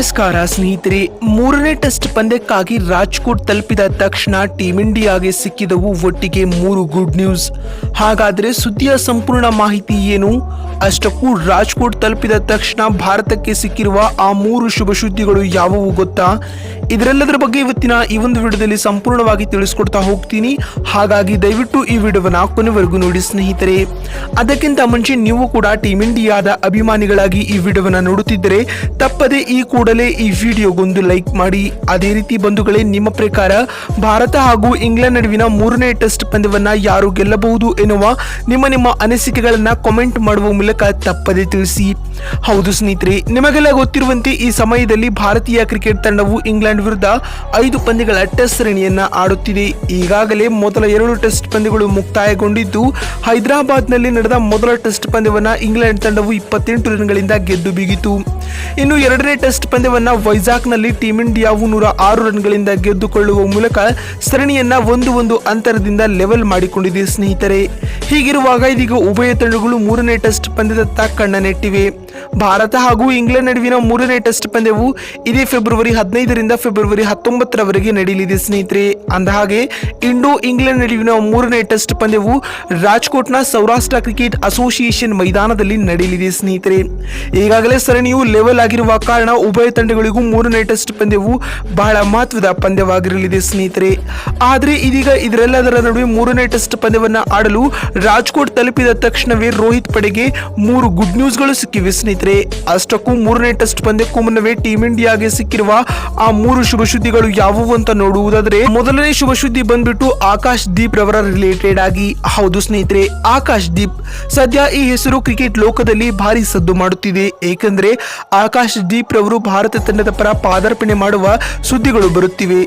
ನಮಸ್ಕಾರ ಸ್ನೇಹಿತರೆ, ಮೂರನೇ ಟೆಸ್ಟ್ ಪಂದ್ಯಕ್ಕಾಗಿ ರಾಜ್ಕೋಟ್ ತಲುಪಿದ ತಕ್ಷಣ ಟೀಂ ಇಂಡಿಯಾಗೆ ಸಿಕ್ಕಿದವು ಒಟ್ಟಿಗೆ ಮೂರು ಗುಡ್ ನ್ಯೂಸ್ ಹಾಗಾದರೆ ಸುದ್ದಿಯ ಸಂಪೂರ್ಣ ಮಾಹಿತಿ ಏನು? ಅಷ್ಟಕ್ಕೂ ರಾಜ್ಕೋಟ್ ತಲುಪಿದ ತಕ್ಷಣ ಭಾರತಕ್ಕೆ ಸಿಕ್ಕಿರುವ ಆ ಮೂರು ಶುಭ ಸುದ್ದಿಗಳು ಯಾವುವು ಗೊತ್ತಾ? ಇದರೆಲ್ಲದರ ಬಗ್ಗೆ ಇವತ್ತಿನ ಈ ಒಂದು ವಿಡಿಯೋದಲ್ಲಿ ಸಂಪೂರ್ಣವಾಗಿ ತಿಳಿಸ್ಕೊಡ್ತಾ ಹೋಗ್ತೀನಿ. ಹಾಗಾಗಿ ದಯವಿಟ್ಟು ಈ ವಿಡಿಯೋವನ್ನು ಕೊನೆವರೆಗೂ ನೋಡಿ ಸ್ನೇಹಿತರೆ. ಅದಕ್ಕಿಂತ ಮುಂಚೆ ನೀವು ಕೂಡ ಟೀಂ ಇಂಡಿಯಾದ ಅಭಿಮಾನಿಗಳಾಗಿ ಈ ವಿಡಿಯೋವನ್ನು ನೋಡುತ್ತಿದ್ದರೆ, ತಪ್ಪದೆ ಈ ಕೂಡಲೇ ಈ ವಿಡಿಯೋಗೊಂದು ಲೈಕ್ ಮಾಡಿ. ಅದೇ ರೀತಿ ಬಂಧುಗಳೇ, ನಿಮ್ಮ ಪ್ರಕಾರ ಭಾರತ ಹಾಗೂ ಇಂಗ್ಲೆಂಡ್ ನಡುವಿನ ಮೂರನೇ ಟೆಸ್ಟ್ ಪಂದ್ಯವನ್ನ ಯಾರು ಗೆಲ್ಲಬಹುದು ಎನ್ನುವ ನಿಮ್ಮ ನಿಮ್ಮ ಅನಿಸಿಕೆಗಳನ್ನು ಕಾಮೆಂಟ್ ಮಾಡುವ ಮೂಲಕ ತಪ್ಪದೆ ತಿಳಿಸಿ. ಹೌದು ಸ್ನೇಹಿತರೆ, ನಿಮಗೆಲ್ಲ ಗೊತ್ತಿರುವಂತೆ ಈ ಸಮಯದಲ್ಲಿ ಭಾರತೀಯ ಕ್ರಿಕೆಟ್ ತಂಡವು ಇಂಗ್ಲೆಂಡ್ ವಿರುದ್ಧ ಐದು ಪಂದ್ಯಗಳ ಟೆಸ್ಟ್ ಸರಣಿಯನ್ನ ಆಡುತ್ತಿದೆ. ಈಗಾಗಲೇ ಮೊದಲ ಎರಡು ಟೆಸ್ಟ್ ಪಂದ್ಯಗಳು ಮುಕ್ತಾಯಗೊಂಡಿದ್ದು, ಹೈದರಾಬಾದ್ನಲ್ಲಿ ನಡೆದ ಮೊದಲ ಟೆಸ್ಟ್ ಪಂದ್ಯವನ್ನು ಇಂಗ್ಲೆಂಡ್ ತಂಡವು ಇಪ್ಪತ್ತೆಂಟು ರನ್ಗಳಿಂದ ಗೆದ್ದು ಬೀಗಿತು. ಇನ್ನು ಎರಡನೇ ಟೆಸ್ಟ್ ಪಂದ್ಯವನ್ನ ವೈಜಾಗ್ನಲ್ಲಿ ಟೀಂ ಇಂಡಿಯಾವು ನೂರ ಆರು ರನ್ಗಳಿಂದ ಗೆದ್ದುಕೊಳ್ಳುವ ಮೂಲಕ ಸರಣಿಯನ್ನು ಒಂದು ಒಂದು ಅಂತರದಿಂದ ಲೆವೆಲ್ ಮಾಡಿಕೊಂಡಿದೆ ಸ್ನೇಹಿತರೆ. ಹೀಗಿರುವಾಗ ಇದೀಗ ಉಭಯ ತಂಡಗಳು ಮೂರನೇ ಟೆಸ್ಟ್ ಪಂದ್ಯದತ್ತ ಕಣ್ಣ ನೆಟ್ಟಿವೆ. ಭಾರತ ಹಾಗೂ ಇಂಗ್ಲೆಂಡ್ ನಡುವಿನ ಮೂರನೇ ಟೆಸ್ಟ್ ಪಂದ್ಯವು ಇದೇ ಫೆಬ್ರವರಿ ಹದಿನೈದರಿಂದ ಫೆಬ್ರವರಿ ಹತ್ತೊಂಬತ್ತರವರೆಗೆ ನಡೆಯಲಿದೆ, ಸ್ನೇಹಿತರೆ. ಅಂದಹಾಗೆ, ಇಂಡೋ ಇಂಗ್ಲೆಂಡ್ ನಡುವಿನ ಮೂರನೇ ಟೆಸ್ಟ್ ಪಂದ್ಯವು ರಾಜ್ಕೋಟ್ನ ಸೌರಾಷ್ಟ್ರ ಕ್ರಿಕೆಟ್ ಅಸೋಸಿಯೇಷನ್ ಮೈದಾನದಲ್ಲಿ ನಡೆಯಲಿದೆ, ಸ್ನೇಹಿತರೆ. ಈಗಾಗಲೇ ಸರಣಿಯು ಲೆವೆಲ್ ಆಗಿರುವ ಕಾರಣ ಉಭಯ ತಂಡಗಳಿಗೂ ಮೂರನೇ ಟೆಸ್ಟ್ ಪಂದ್ಯವು ಬಹಳ ಮಹತ್ವದ ಪಂದ್ಯವಾಗಿರಲಿದೆ, ಸ್ನೇಹಿತರೆ. ಆದರೆ ಇದೀಗ ಇದರೆಲ್ಲದರ ನಡುವೆ ಮೂರನೇ ಟೆಸ್ಟ್ ಪಂದ್ಯವನ್ನು ಆಡಲು ರಾಜ್ಕೋಟ್ ತಲುಪಿದ ತಕ್ಷಣವೇ ರೋಹಿತ್ ಪಡೆಗೆ ಮೂರು ಗುಡ್ ನ್ಯೂಸ್ಗಳು ಸಿಕ್ಕಿವೆ, ಸ್ನೇಹಿತರೆ. ಅಷ್ಟಕ್ಕೂ ಮೂರನೇ ಟೆಸ್ಟ್ ಪಂದ್ಯಕ್ಕೂ ಮುನ್ನವೇ ಟೀಮ್ ಇಂಡಿಯಾಗೆ ಸಿಕ್ಕಿರುವ ಆ ಮೂರು ಶುಭ ಸುದ್ದಿಗಳು ಯಾವುವು ಅಂತ ನೋಡುವುದಾದ್ರೆ, ಮೊದಲನೇ ಶುಭ ಸುದ್ದಿ ಬಂದ್ಬಿಟ್ಟು ಆಕಾಶ್ ದೀಪ್ ರವರ ರಿಲೇಟೆಡ್ ಆಗಿ. ಹೌದು ಸ್ನೇಹಿತರೆ, ಆಕಾಶ್ ದೀಪ್ ಸದ್ಯ ಈ ಹೆಸರು ಕ್ರಿಕೆಟ್ ಲೋಕದಲ್ಲಿ ಭಾರಿ ಸದ್ದು ಮಾಡುತ್ತಿದೆ. ಏಕೆಂದ್ರೆ ಆಕಾಶ್ ದೀಪ್ ರವರು ಭಾರತ ತಂಡದ ಪರ ಪಾದಾರ್ಪಣೆ ಮಾಡುವ ಸುದ್ದಿಗಳು ಬರುತ್ತಿವೆ.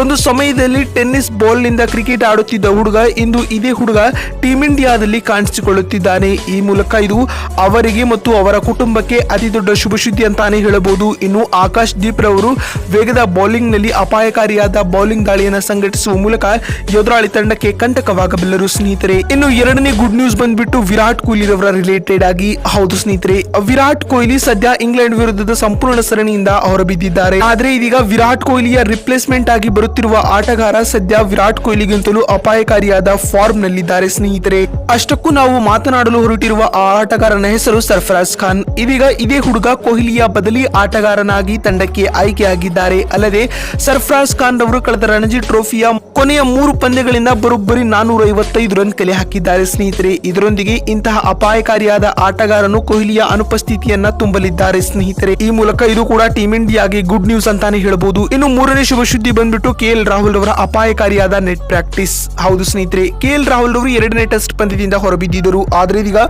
ಒಂದು ಸಮಯದಲ್ಲಿ ಟೆನ್ನಿಸ್ ಬಾಲ್ನಿಂದ ಕ್ರಿಕೆಟ್ ಆಡುತ್ತಿದ್ದ ಹುಡುಗ ಇಂದು ಇದೇ ಹುಡುಗ ಟೀಮ್ ಇಂಡಿಯಾದಲ್ಲಿ ಕಾಣಿಸಿಕೊಳ್ಳುತ್ತಿದ್ದಾನೆ. ಈ ಮೂಲಕ ಇದು ಅವರಿಗೆ ಮತ್ತು ಅವರ ಕುಟುಂಬಕ್ಕೆ ಅತಿ ದೊಡ್ಡ ಶುಭ ಸುದ್ದಿ ಅಂತಾನೆ ಹೇಳಬಹುದು. ಇನ್ನು ಆಕಾಶ್ ದೀಪ್ ರವರು ವೇಗದ ಬೌಲಿಂಗ್ನಲ್ಲಿ ಅಪಾಯಕಾರಿಯಾದ ಬೌಲಿಂಗ್ ದಾಳಿಯನ್ನು ಸಂಘಟಿಸುವ ಮೂಲಕ ಎದುರಾಳಿ ತಂಡಕ್ಕೆ ಕಂಟಕವಾಗಬಲ್ಲರು ಸ್ನೇಹಿತರೆ. ಇನ್ನು ಎರಡನೇ ಗುಡ್ ನ್ಯೂಸ್ ಬಂದ್ಬಿಟ್ಟು ವಿರಾಟ್ ಕೊಹ್ಲಿ ರವರ ರಿಲೇಟೆಡ್ ಆಗಿ. ಹೌದು ಸ್ನೇಹಿತರೆ, ವಿರಾಟ್ ಸದ್ಯ ಇಂಗ್ಲೆಂಡ್ ವಿರುದ್ಧದ ಸಂಪೂರ್ಣ ಸರಣಿಯಿಂದ ಹೊರಬಿದ್ದಿದ್ದಾರೆ. ಆದರೆ ಇದೀಗ ವಿರಾಟ್ ಕೊಹ್ಲಿಯ ರಿಪ್ಲೇಸ್ಮೆಂಟ್ ಆಗಿ ಬರುತ್ತಿರುವ ಆಟಗಾರ ಸದ್ಯ ವಿರಾಟ್ ಕೊಹ್ಲಿಗಿಂತಲೂ ಅಪಾಯಕಾರಿಯಾದ ಫಾರ್ಮ್ ನಲ್ಲಿದ್ದಾರೆ ಸ್ನೇಹಿತರೆ. ಅಷ್ಟಕ್ಕೂ ನಾವು ಮಾತನಾಡಲು ಹೊರಟಿರುವ ಆ ಆಟಗಾರನ ಹೆಸರು ಸರ್ಫರಾಜ್ ಖಾನ್. ಇದೀಗ ಇದೇ ಹುಡುಗ ಕೊಹ್ಲಿಯ ಬದಲಿ ಆಟಗಾರನಾಗಿ ತಂಡಕ್ಕೆ ಆಯ್ಕೆಯಾಗಿದ್ದಾರೆ. ಅಲ್ಲದೆ ಸರ್ಫರಾಜ್ ಖಾನ್ ರವರು ಕಳೆದ ರಣಜಿ ಟ್ರೋಫಿಯ ಕೊನೆಯ ಮೂರು ಪಂದ್ಯಗಳಿಂದ ಬರೋಬ್ಬರಿ ನಾನೂರ ಐವತ್ತೈದು ರನ್ ಕಲೆ ಹಾಕಿದ್ದಾರೆ ಸ್ನೇಹಿತರೆ. ಇದರೊಂದಿಗೆ ಇಂತಹ ಅಪಾಯಕಾರಿಯಾದ ಆಟಗಾರನು ಕೊಹ್ಲಿಯ ಅನುಪಸ್ಥಿತಿಯನ್ನ ತುಂಬಲಿದ್ದಾರೆ. ಸ್ನೇಹಿತರೆ, ಈ ಮೂಲಕ ಇದು ಕೂಡ ಟೀಂ ಇಂಡಿಯಾಗೆ ಗುಡ್ ನ್ಯೂಸ್ ಅಂತಾನೆ ಹೇಳಬಹುದು ಇನ್ನು ಮೂರನೇ ಶುಭ ಸುದ್ದಿ ಬಂದ್ಬಿಟ್ಟು ಕೆ ಎಲ್ ರಾಹುಲ್ ಅವರ ಅಪಾಯಕಾರಿಯಾದ ನೆಟ್ ಪ್ರಾಕ್ಟೀಸ್ ಹೌದು ಸ್ನೇಹಿತರೆ ಕೆ ಎಲ್ ರಾಹುಲ್ ಅವರು ಎರಡನೇ ಟೆಸ್ಟ್ ಪಂದ್ಯದಿಂದ ಹೊರಬಿದ್ದಿದ್ದರು. ಆದರೆ ಇದೀಗ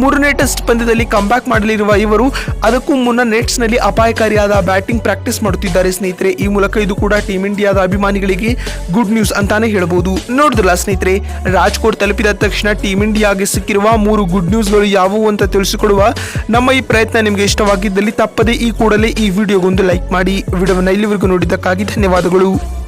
ಮೂರನೇ ಟೆಸ್ಟ್ ಪಂದ್ಯದಲ್ಲಿ ಕಂಬ್ಯಾಕ್ ಮಾಡಲಿರುವ ಇವರು ಅದಕ್ಕೂ ಮುನ್ನ ನೆಟ್ಸ್ನಲ್ಲಿ ಅಪಾಯಕಾರಿಯಾದ ಬ್ಯಾಟಿಂಗ್ ಪ್ರಾಕ್ಟೀಸ್ ಮಾಡುತ್ತಿದ್ದಾರೆ ಸ್ನೇಹಿತರೆ. ಈ ಮೂಲಕ ಇದು ಕೂಡ ಟೀಂ ಇಂಡಿಯಾದ ಅಭಿಮಾನಿಗಳಿಗೆ ಗುಡ್ ನ್ಯೂಸ್ ಅಂತಾನೆ ಹೇಳಬಹುದು ನೋಡಿದ್ರಲ್ಲ ಸ್ನೇಹಿತರೆ, ರಾಜ್ಕೋಟ್ ತಲುಪಿದ ತಕ್ಷಣ ಟೀಂ ಇಂಡಿಯಾಗೆ ಸಿಕ್ಕಿರುವ ಮೂರು ಗುಡ್ ನ್ಯೂಸ್ಗಳು ಯಾವುವು ಅಂತ ತಿಳಿಸಿಕೊಡುವ ನಮ್ಮ ಈ ಪ್ರಯತ್ನ ನಿಮಗೆ ಇಷ್ಟವಾಗಿದ್ದಲ್ಲಿ ತಪ್ಪದೇ ಈ ಕೂಡಲೇ ಈ ವಿಡಿಯೋಗೊಂದು ಲೈಕ್ ಮಾಡಿ. ವಿಡಿಯೋವನ್ನು ಇಲ್ಲಿವರೆಗೂ ನೋಡಿದ್ದಕ್ಕಾಗಿ ಧನ್ಯವಾದಗಳು.